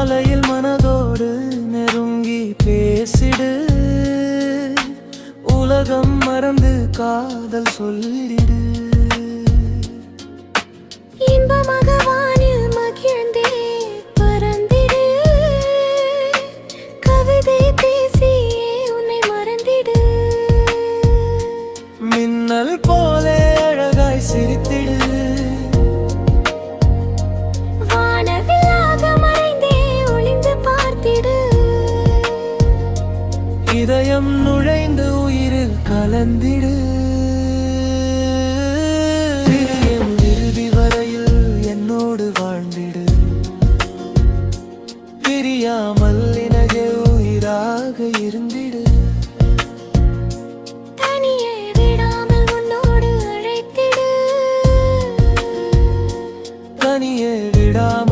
மாலையில் மனதோடு நெருங்கி பேசிடு. உலகம் மறந்து காதல் சொல்லிடு. இன்பமாக வானில் மகிழ்ந்தே பறந்திடு. கவிதை பேசியே உன்னை மறந்திடு. மின்னல் போ இதயம் நுழைந்து உயிரில் கலந்திடு. இதயம் இறுதி வரையில் என்னோடு வாழ்ந்திடு. பிரியாமல் இனகே உயிராக இருந்திடு. தனியே விடாமல்